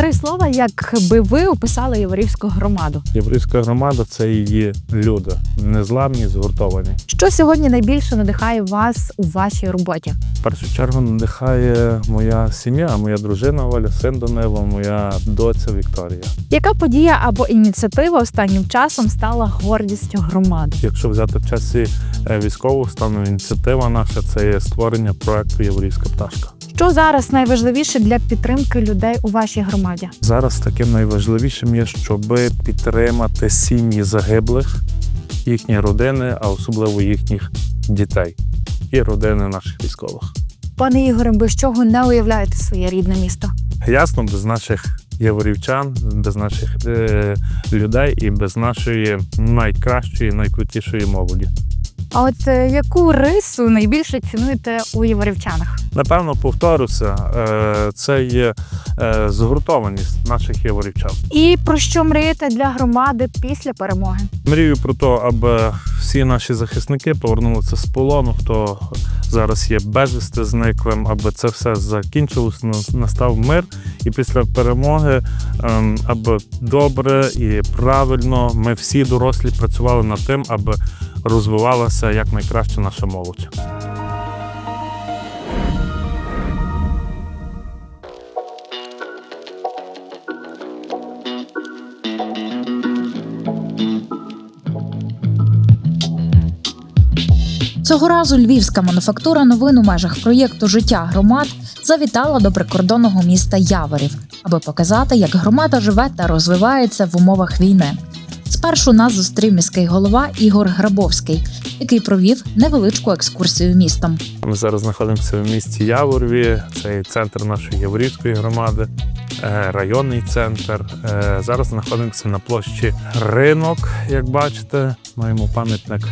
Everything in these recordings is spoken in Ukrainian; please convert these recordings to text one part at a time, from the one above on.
Три слова, як би ви описали Яворівську громаду. Єврейська громада це її люди, незламні, згуртовані. Що сьогодні найбільше надихає вас у вашій роботі? В першу чергу надихає моя сім'я, моя дружина Оля, син Данило, моя доця Вікторія. Яка подія або ініціатива останнім часом стала гордістю громади? Якщо взяти в часі е, військового стану, ініціатива наша це є створення проекту Єврейська пташка. Що зараз найважливіше для підтримки людей у вашій громаді? Зараз таким найважливішим є, щоб підтримати сім'ї загиблих, їхні родини, а особливо їхніх дітей і родини наших військових. Пане Ігоре, без чого не уявляєте своє рідне місто? Ясно, без наших яворівчан, без наших е, людей і без нашої найкращої, найкрутішої молоді. А от е, яку рису найбільше цінуєте у яворівчанах? Напевно, повторюся, е, це є е, згуртованість наших яворівчан. І про що мрієте для громади після перемоги? Мрію про те, аби всі наші захисники повернулися з полону, хто зараз є безвісти зниклим, аби це все закінчилось, на- настав мир. І після перемоги, ем, аби добре і правильно ми всі дорослі працювали над тим, аби розвивалася якнайкраще наша молодь. Цього разу львівська мануфактура новин у межах проєкту Життя громад завітала до прикордонного міста Яворів, аби показати, як громада живе та розвивається в умовах війни. Спершу нас зустрів міський голова Ігор Грабовський, який провів невеличку екскурсію містом. Ми зараз знаходимося в місті Яворві, це центр нашої Яворівської громади, е, районний центр. Е, Зараз знаходимося на площі Ринок. Як бачите, маємо пам'ятник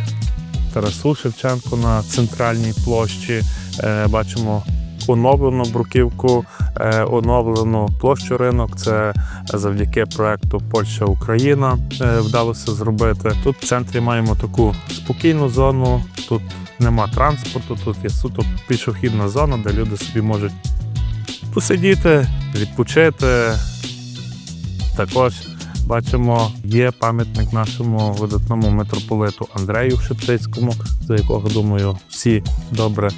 Тарасу Шевченку на центральній площі. Е, Бачимо оновлену бруківку, е, оновлену площу ринок. Це завдяки проекту Польща Україна е, вдалося зробити. Тут в центрі маємо таку спокійну зону. Тут нема транспорту, тут є суто пішохідна зона, де люди собі можуть посидіти, відпочити. Також бачимо, є пам'ятник нашому видатному митрополиту Андрею Шептицькому, за якого, думаю, всі добре,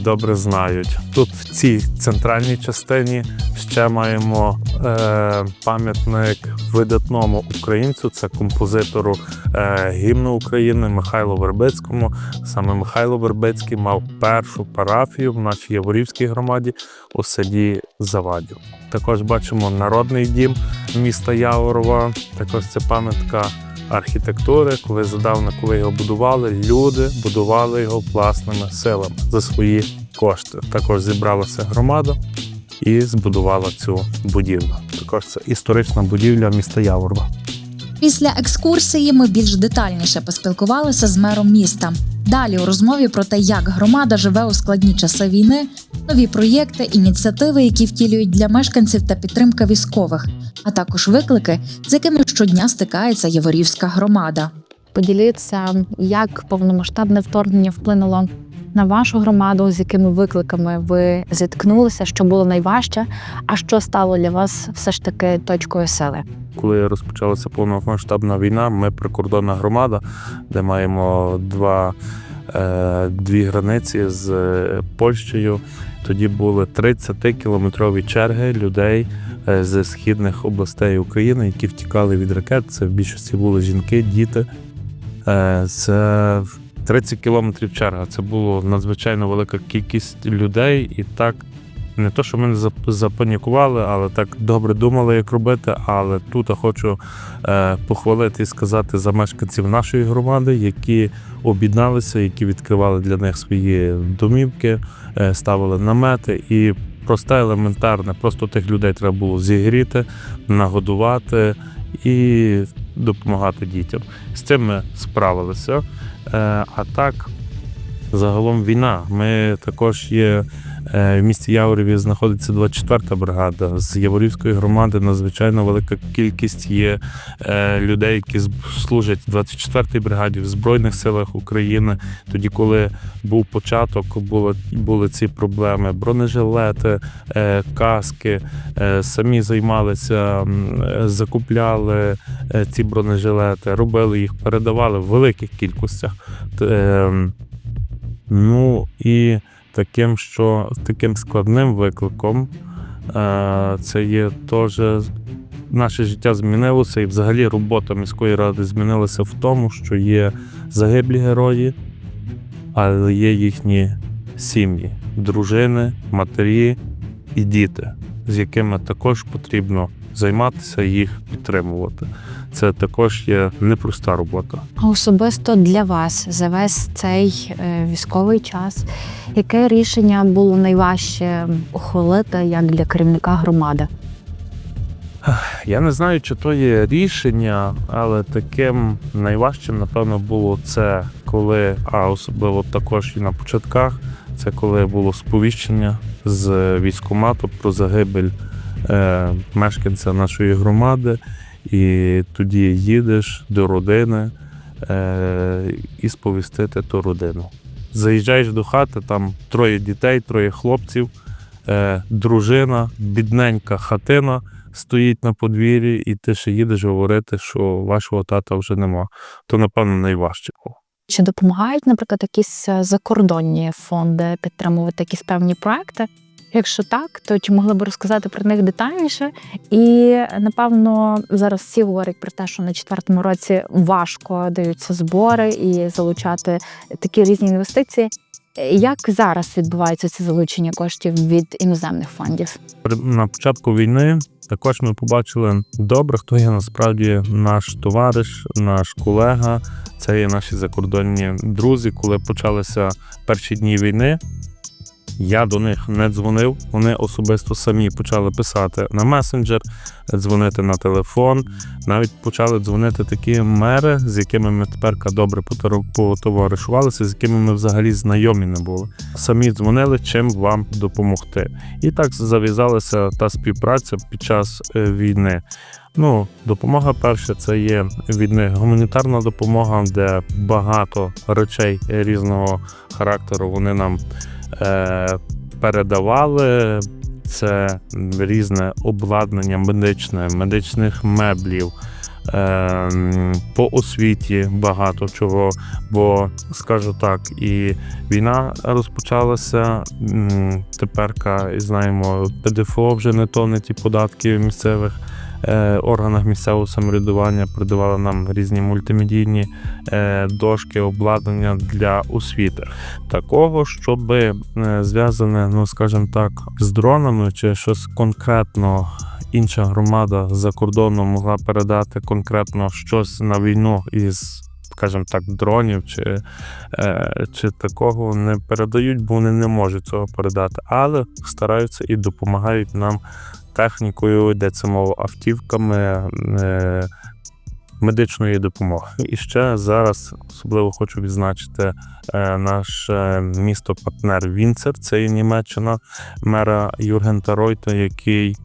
добре знають. Тут в цій центральній частині ще маємо е, пам'ятник видатному українцю, це композитору е, гімну України Михайлу Вербицькому. Саме Михайло Вербицький мав першу парафію в нашій Яворівській громаді у селі Завадів. Також бачимо народний дім міста Яворова. Також це пам'ятка архітектури. Коли задавна, коли його будували, люди будували його власними силами за свої кошти. Також зібралася громада і збудувала цю будівлю. Також це історична будівля міста Яворова. Після екскурсії ми більш детальніше поспілкувалися з мером міста. Далі у розмові про те, як громада живе у складні часи війни, нові проєкти, ініціативи, які втілюють для мешканців та підтримка військових, а також виклики, з якими щодня стикається Яворівська громада. Поділіться, як повномасштабне вторгнення вплинуло на вашу громаду, з якими викликами ви зіткнулися, що було найважче, а що стало для вас все ж таки точкою сили? Коли розпочалася повномасштабна війна, ми прикордонна громада, де маємо два, е, дві границі з е, Польщею. Тоді були 30-кілометрові черги людей е, з східних областей України, які втікали від ракет. Це в більшості були жінки, діти. Це 30 кілометрів черга. Це була надзвичайно велика кількість людей, і так не то, що ми запанікували, але так добре думали, як робити. Але тут я хочу е, похвалити і сказати за мешканців нашої громади, які об'єдналися, які відкривали для них свої домівки, е, ставили намети і. Просте елементарне, просто тих людей треба було зігріти, нагодувати і допомагати дітям. З цим ми справилися. Е, А так, загалом війна. Ми також є В місті Яворові знаходиться 24-та бригада. З Яворівської громади надзвичайно велика кількість є е, людей, які служать в 24-й бригаді в Збройних силах України. Тоді, коли був початок, були, були ці проблеми: бронежилети, е, каски, е, самі займалися, е, закупляли е, ці бронежилети, робили їх, передавали в великих кількостях. Ем, Ну і таким, що таким складним викликом е, це є теж наше життя змінилося, і взагалі робота міської ради змінилася в тому, що є загиблі герої, але є їхні сім'ї, дружини, матері і діти, з якими також потрібно займатися і їх підтримувати. Це також є непроста робота. А особисто для вас за весь цей е, військовий час, яке рішення було найважче ухвалити як для керівника громади? Я не знаю, чи то є рішення, але таким найважчим, напевно, було це, коли, а особливо також і на початках, це коли було сповіщення з військкомату про загибель е, мешканця нашої громади, і тоді їдеш до родини е, і сповістити ту родину. Заїжджаєш до хати, там троє дітей, троє хлопців, е, дружина, бідненька хатина стоїть на подвір'ї, і ти ще їдеш говорити, що вашого тата вже нема. То, напевно, найважче. Чи допомагають, наприклад, якісь е, закордонні фонди підтримувати якісь певні проекти? Якщо так, то чи могли б розказати про них детальніше? І напевно зараз всі говорять про те, що на четвертому році важко даються збори і залучати такі різні інвестиції. Як зараз відбувається це залучення коштів від іноземних фондів? На початку війни також ми побачили добре, хто є насправді наш товариш, наш колега. Це є наші закордонні друзі. Коли почалися перші дні війни, я до них не дзвонив. Вони особисто самі почали писати на месенджер, дзвонити на телефон. Навіть почали дзвонити такі мери, з якими ми тепер добре потоваришувалися, з якими ми взагалі знайомі не були. Самі дзвонили, чим вам допомогти. І так зав'язалася та співпраця під час е, війни. Ну, допомога перша це є від них гуманітарна допомога, де багато речей різного характеру вони нам передавали. Це різне обладнання медичне, медичних меблів. е, По освіті багато чого, бо скажу так, і війна розпочалася. м, Теперка знаємо, ПДФО вже не то, не ті податки місцевих е, органах місцевого самоврядування придавали нам різні мультимедійні е, дошки, обладнання для освіти. Такого, щоб е, зв'язане, ну скажімо так, з дронами чи щось конкретно. Інша громада за кордоном могла передати конкретно щось на війну із, скажімо так, дронів чи, е, чи такого не передають, бо вони не можуть цього передати, але стараються і допомагають нам технікою, йдеться мова автівками. Е, Медичної допомоги. І ще зараз особливо хочу відзначити е, наше місто-партнер Вінцер, це є Німеччина, мера Юргента Ройта, який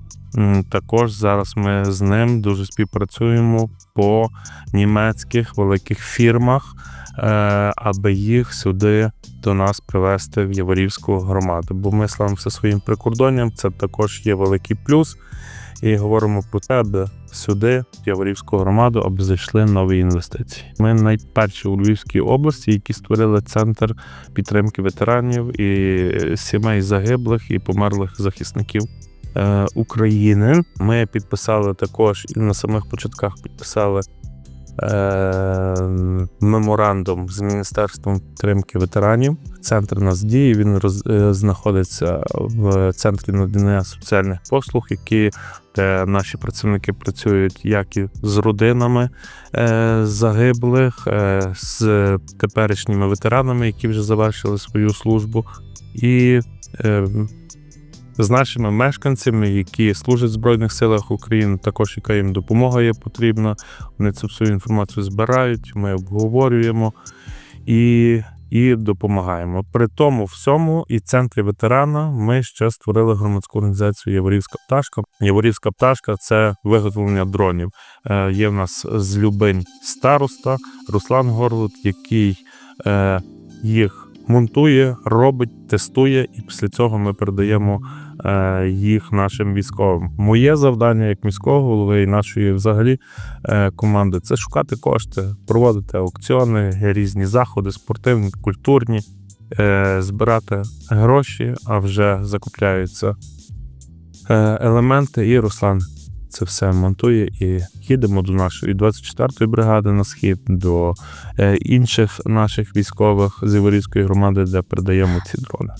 також зараз ми з ним дуже співпрацюємо по німецьких великих фірмах, аби їх сюди до нас привезти в Яворівську громаду. Бо ми славимося своїм прикордонням, це також є великий плюс. І говоримо про те, аби сюди, в Яворівську громаду, аби зайшли нові інвестиції. Ми найперші у Львівській області, які створили центр підтримки ветеранів і сімей загиблих і померлих захисників. е, України ми підписали також і на самих початках підписали е, меморандум з Міністерством підтримки ветеранів. Центр нас діє. Він роз, е, знаходиться в центрі надання соціальних послуг, які де наші працівники працюють як і з родинами е, загиблих, е, з теперішніми ветеранами, які вже завершили свою службу, і е, з нашими мешканцями, які служать в Збройних силах України, також яка їм допомога є потрібна. Вони цю всю інформацію збирають, ми обговорюємо. І і допомагаємо. При тому всьому і центрі ветерана ми ще створили громадську організацію Яворівська пташка. Яворівська пташка це виготовлення дронів. Е, Є в нас з Любень староста Руслан Горлут, який е, їх монтує, робить, тестує, і після цього ми передаємо е, їх нашим військовим. Моє завдання як міського голови і нашої взагалі е, команди це шукати кошти, проводити аукціони, різні заходи, спортивні, культурні, е, збирати гроші, а вже закупляються елементи. І Руслан це все монтує і їдемо до нашої 24-ї бригади на схід, до е, інших наших військових з Іворівської громади, де передаємо ці дрони.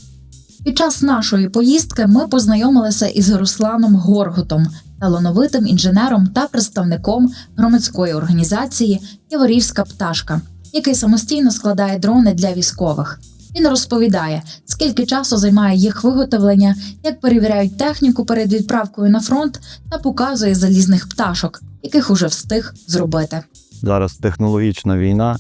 Під час нашої поїздки ми познайомилися із Русланом Горгутом, талановитим інженером та представником громадської організації Яворівська пташка, який самостійно складає дрони для військових. Він розповідає, скільки часу займає їх виготовлення, як перевіряють техніку перед відправкою на фронт, та показує залізних пташок, яких уже встиг зробити. Зараз технологічна війна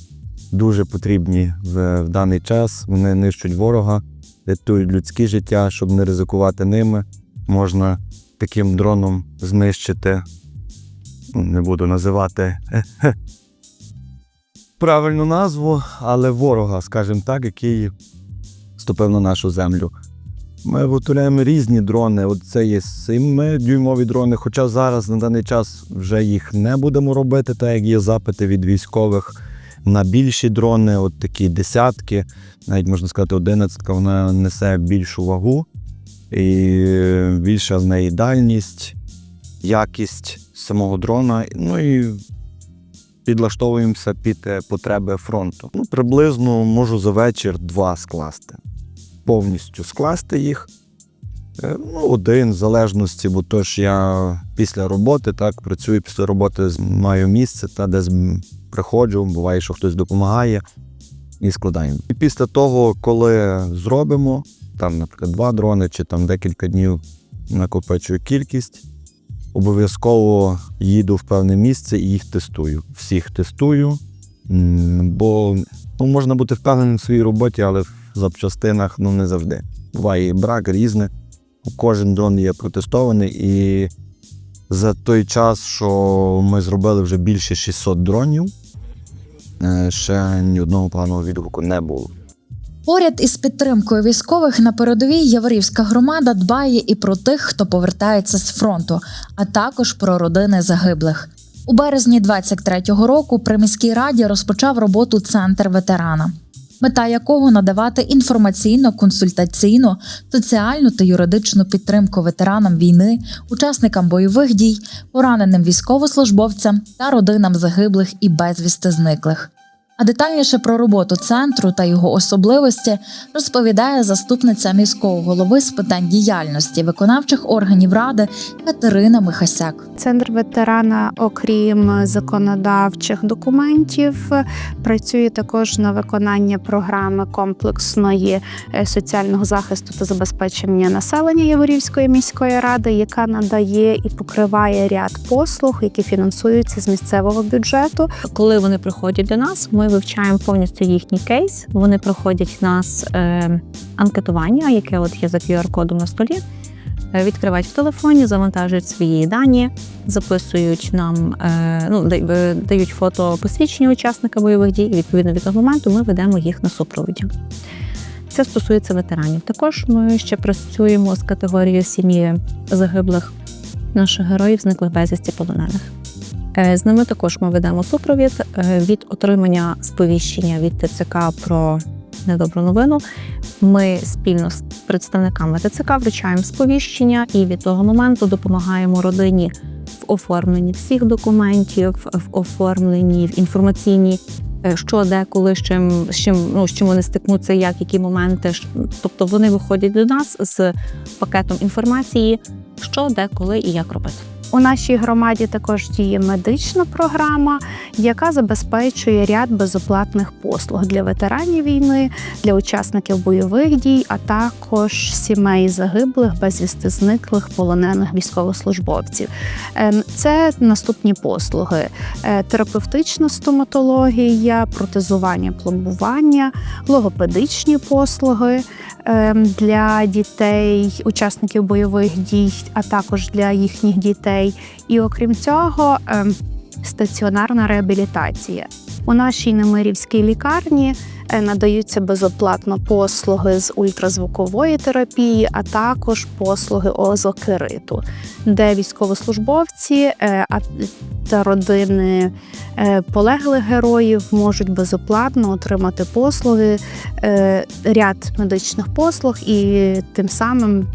дуже потрібні в, в даний час. Вони нищать ворога, рятують людське життя, щоб не ризикувати ними. Можна таким дроном знищити. Не буду називати правильну назву, але ворога, скажімо так, який ступив на нашу землю. Ми виготовляємо різні дрони. От це є 7-дюймові дрони, хоча зараз на даний час вже їх не будемо робити, так як є запити від військових на більші дрони, от такі десятки, навіть можна сказати, одинадцятка, вона несе більшу вагу і більша з неї дальність, якість самого дрона. Ну і підлаштовуємося під е, потреби фронту. Ну, приблизно можу за вечір два скласти. Повністю скласти їх. Е, Ну, один в залежності, бо то ж я після роботи так працюю після роботи, маю місце та десь приходжу, буває, що хтось допомагає і складаємо. І після того, коли зробимо, там, наприклад, два дрони чи там декілька днів накопичую кількість, обов'язково їду в певне місце і їх тестую. Всіх тестую, бо ну, можна бути впевненим в своїй роботі, але в запчастинах ну, не завжди. Буває і брак різне. Кожен дрон є протестований, і за той час, що ми зробили вже більше 600 дронів, е, ще ні одного поганого відгуку не було. Поряд із підтримкою військових на передовій Яворівська громада дбає і про тих, хто повертається з фронту, а також про родини загиблих. У березні 23-го року при міській раді розпочав роботу центр ветерана, мета якого надавати інформаційно, консультаційну, соціальну та юридичну підтримку ветеранам війни, учасникам бойових дій, пораненим військовослужбовцям та родинам загиблих і безвісти зниклих. А детальніше про роботу центру та його особливості розповідає заступниця міського голови з питань діяльності виконавчих органів ради Катерина Михасяк. Центр ветерана, окрім законодавчих документів, працює також на виконання програми комплексної е, соціального захисту та забезпечення населення Яворівської міської ради, яка надає і покриває ряд послуг, які фінансуються з місцевого бюджету. Коли вони приходять до нас, ми вивчаємо повністю їхній кейс. Вони проходять нас е, анкетування, яке от є за QR-кодом на столі. Е, Відкривають в телефоні, завантажують свої дані, записують нам, е, ну, е, дають фото посвідчення учасника бойових дій. І відповідно від того моменту ми ведемо їх на супроводі. Це стосується ветеранів. Також ми ще працюємо з категорією сім'ї загиблих наших героїв, зниклих безвісті полонених. Е, З ними також ми ведемо супровід Е, від отримання сповіщення від ТЦК про недобру новину. Ми спільно з представниками ТЦК вручаємо сповіщення і від того моменту допомагаємо родині в оформленні всіх документів, в оформленні в інформаційній. е, Що, де, коли, з чим, з чим, ну, з чим вони стикнуться, як, які моменти. Тобто вони виходять до нас з пакетом інформації, що, де, коли і як робити. У нашій громаді також діє медична програма, яка забезпечує ряд безоплатних послуг для ветеранів війни, для учасників бойових дій, а також сімей загиблих, безвісти зниклих, полонених військовослужбовців. Е, Це наступні послуги: Е, терапевтична стоматологія, протезування, пломбування, логопедичні послуги для дітей, учасників бойових дій, а також для їхніх дітей. І окрім цього, е, стаціонарна реабілітація. У нашій Немирівській лікарні надаються безоплатно послуги з ультразвукової терапії, а також послуги озокериту, де військовослужбовці е, та родини е, полеглих героїв можуть безоплатно отримати послуги, е, ряд медичних послуг і тим самим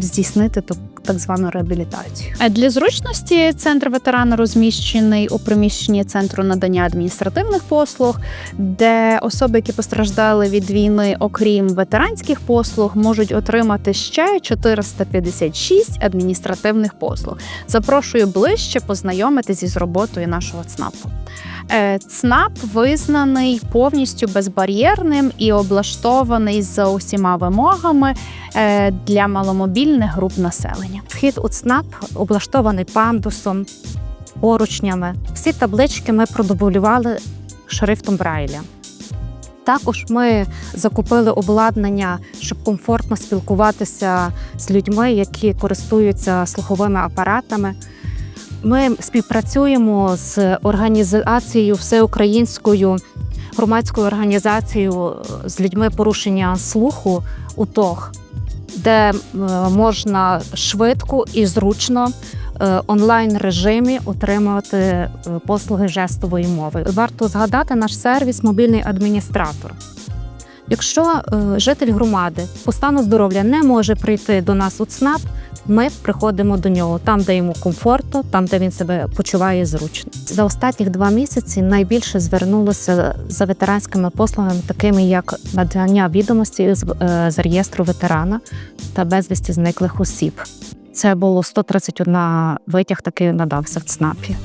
здійснити так, так звану реабілітацію. Е, Для зручності центр ветерана розміщений у приміщенні центру надання адміністративних послуг, де особи, які постраждали від війни, окрім ветеранських послуг, можуть отримати ще 456 адміністративних послуг. Запрошую ближче познайомитись із роботою нашого ЦНАПу. Е, ЦНАП визнаний повністю безбар'єрним і облаштований за усіма вимогами е, для маломобільних груп населення. Вхід у ЦНАП облаштований пандусом, поручнями. Всі таблички ми продублювали шрифтом Брайля. Також ми закупили обладнання, щоб комфортно спілкуватися з людьми, які користуються слуховими апаратами. Ми співпрацюємо з організацією всеукраїнською громадською організацією з людьми порушення слуху УТОГ, де е, можна швидко і зручно е, онлайн режимі отримувати е, послуги жестової мови. Варто згадати наш сервіс мобільний адміністратор. Якщо е, житель громади по стану здоров'я не може прийти до нас у ЦНАП, ми приходимо до нього там, де йому комфортно, там, де він себе почуває зручно. За останні два місяці найбільше звернулося за ветеранськими послугами, такими як надання відомості з, е, реєстру ветерана та безвісті зниклих осіб. Це було 131 витяг, такий надався в ЦНАПі.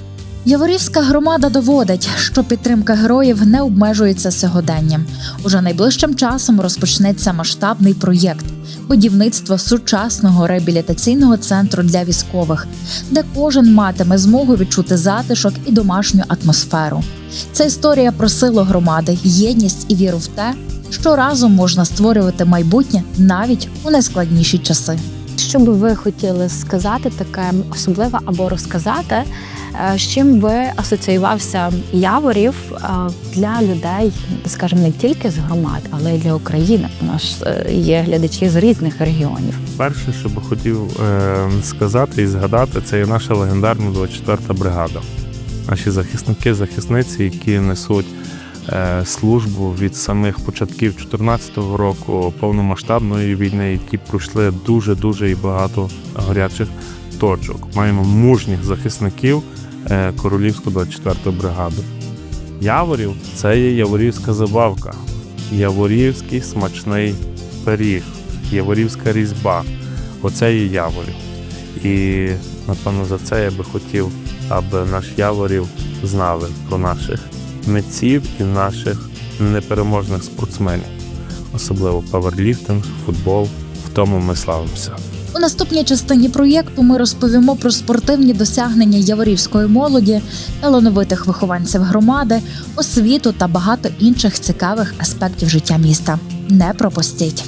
Яворівська громада доводить, що підтримка героїв не обмежується сьогоденням. Уже найближчим часом розпочнеться масштабний проєкт будівництво сучасного реабілітаційного центру для військових, де кожен матиме змогу відчути затишок і домашню атмосферу. Це історія про силу громади, єдність і віру в те, що разом можна створювати майбутнє навіть у найскладніші часи. Що би ви хотіли сказати таке особливе або розказати, е, з чим би асоціювався Яворів е, для людей, скажімо, не тільки з громад, але й для України. У нас е, є глядачі з різних регіонів. Перше, що би хотів сказати і згадати, це є наша легендарна 24-та бригада. Наші захисники, захисниці, які несуть службу від самих початків 2014 року повномасштабної війни, які пройшли дуже дуже і багато гарячих точок. Маємо мужніх захисників е, Королівську 24-ту бригаду. Яворів це є яворівська забавка, яворівський смачний пиріг, яворівська різьба. Оце є яворів. І напевно за це я би хотів, аби наш яворів знали про наших митців і наших непереможних спортсменів, особливо паверліфтинг, футбол. В тому ми славимося. У наступній частині проєкту ми розповімо про спортивні досягнення яворівської молоді, талановитих вихованців громади, освіту та багато інших цікавих аспектів життя міста. Не пропустіть!